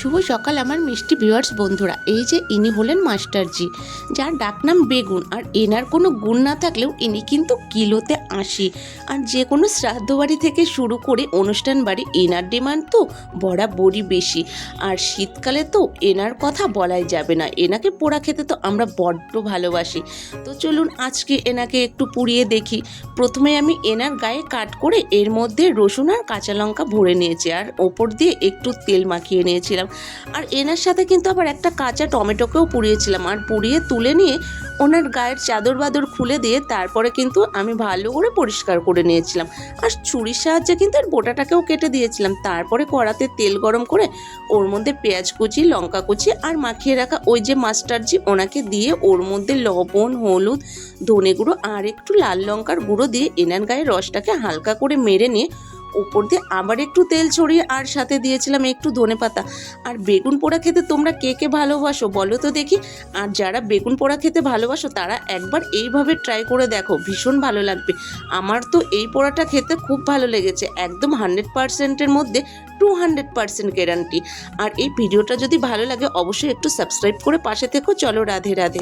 শুভ সকাল, আমার মিষ্টি ভিউয়ার্স বন্ধুরা। এই যে ইনি হলেন মাস্টারজি, যার ডাকনাম বেগুন, আর এনার কোনো গুণ না থাকলেও ইনি কিন্তু কিলোতে আশি। আর যে কোনো শ্রাদ্ধ বাড়ি থেকে শুরু করে অনুষ্ঠান বাড়ি, এনার ডিমান্ড তো বরাবরই বেশি। আর শীতকালে তো এনার কথা বলাই যাবে না। এনাকে পোড়া খেতে তো আমরা বড্ড ভালোবাসি। তো চলুন, আজকে এনাকে একটু পুড়িয়ে দেখি। প্রথমে আমি এনার গায়ে কাট করে এর মধ্যে রসুন আর কাঁচা লঙ্কা ভরে নিয়েছি, আর ওপর দিয়ে একটু তেল মাখিয়ে নিয়েছিলাম। আর এনার সাথে কিন্তু আবার একটা কাঁচা টমেটোকেও পুড়িয়েছিলাম। আর পুড়িয়ে তুলে নিয়ে ওনার গায়ের চাদর বাদর খুলে দিয়ে তারপরে কিন্তু আমি ভালো করে পরিষ্কার করে নিয়েছিলাম। আর ছুরির সাহায্যে কিন্তু আর বোটাটাকেও কেটে দিয়েছিলাম। তারপরে কড়াতে তেল গরম করে ওর মধ্যে পেঁয়াজ কুচি, লঙ্কা কুচি আর মাখিয়ে রাখা ওই যে মাস্টারজি ওনাকে দিয়ে ওর মধ্যে লবণ, হলুদ, ধনে গুঁড়ো আর একটু লাল লঙ্কার গুঁড়ো দিয়ে এনার গায়ে রসটাকে হালকা করে মেরে নিয়ে উপর দিয়ে আবার একটু তেল ছড়িয়ে আর সাথে দিয়েছিলাম একটু ধনে পাতা। আর বেগুন পোড়া খেতে তোমরা কে কে ভালোবাসো বলো তো দেখি? আর যারা বেগুন পোড়া খেতে ভালোবাসো তারা একবার এইভাবে ট্রাই করে দেখো, ভীষণ ভালো লাগবে। আমার তো এই পোড়াটা খেতে খুব ভালো লেগেছে, একদম হান্ড্রেড পার্সেন্টের মধ্যে টু হান্ড্রেড পার্সেন্ট গ্যারান্টি আর এই ভিডিওটা যদি ভালো লাগে অবশ্যই একটু সাবস্ক্রাইব করে পাশে থেকো, চলো রাধে রাধে।